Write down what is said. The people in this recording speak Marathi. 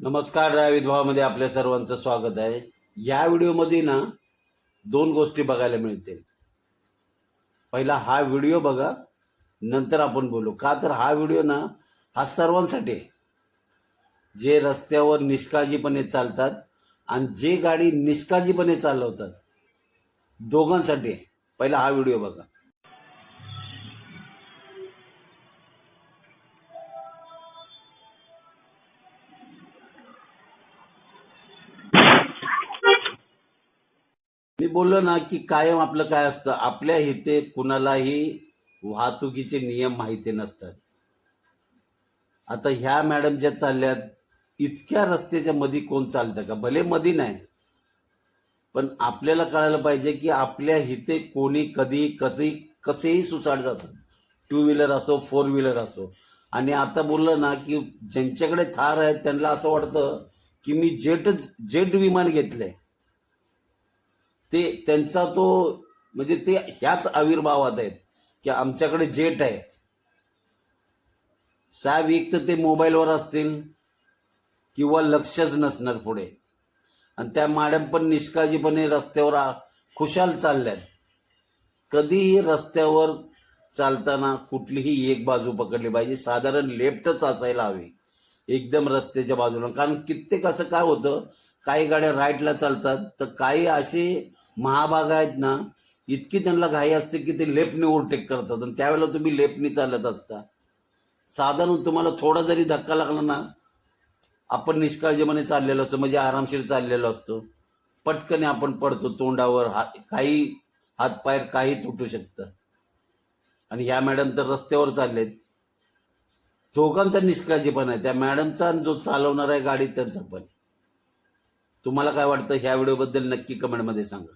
नमस्कार या विधवामध्ये आपल्या सर्वांचं स्वागत आहे. या व्हिडिओमध्ये ना दोन गोष्टी बघायला मिळतील. पहिला हा व्हिडिओ बघा नंतर आपण बोलू. का तर हा व्हिडिओ ना हा सर्वांसाठी आहे. जे रस्त्यावर निष्काळजीपणे चालतात आणि जे गाडी निष्काळजीपणे चालवतात दोघांसाठी आहे. पहिला हा व्हिडिओ बघा. मी बोललो ना की कायम आपलं काय असतं? आपल्या इथे कुणालाही वाहतुकीचे नियम माहिती नसतात. आता ह्या मॅडम ज्या चालल्यात इतक्या रस्त्याच्या मध्ये कोण चालतं का? भले मध्ये नाही पण आपल्याला कळायला पाहिजे की आपल्या इथे कोणी कधी कधी कसेही सुसाट जातात टू व्हीलर असो फोर व्हीलर असो. आणि आता बोललं ना की ज्यांच्याकडे थार आहेत त्यांना असं वाटतं की मी जेट जेट विमान घेतलंय. ते त्यांचा तो म्हणजे ते ह्याच आविर्भावात आहेत की आमच्याकडे जेट आहे. साहेब एक तर ते मोबाईलवर असतील किंवा लक्षच नसणार पुढे. आणि त्या मॅडम पण निष्काळजीपणे रस्त्यावर खुशाल चालल्यात. कधीही रस्त्यावर चालताना कुठलीही एक बाजू पकडली पाहिजे. साधारण लेफ्टच असायला हवी. एकदम रस्त्याच्या बाजूला. कारण कित्येक असं काय होतं काही गाड्या राईटला चालतात तर काही असे महाभाग आहेत ना इतकी त्यांना घाई असते की ते लेफ्टने ओव्हरटेक करतात आणि त्यावेळेला तुम्ही लेफ्टने चालत असता. साधारण तुम्हाला थोडा जरी धक्का लागला ना आपण निष्काळजीपणे चाललेलो असतो म्हणजे आरामशीर चाललेलो असतो. पटकन आपण पडतो तोंडावर हात काही हातपाय काही तुटू शकतं. आणि ह्या मॅडम तर रस्त्यावर चाललेत. दोघांचा निष्काळजीपणा आहे. त्या मॅडमचा आणि जो चालवणार आहे गाडी त्यांचा पण. तुम्हाला काय वाटतं? ह्या व्हिडिओबद्दल नक्की कमेंटमध्ये सांगा.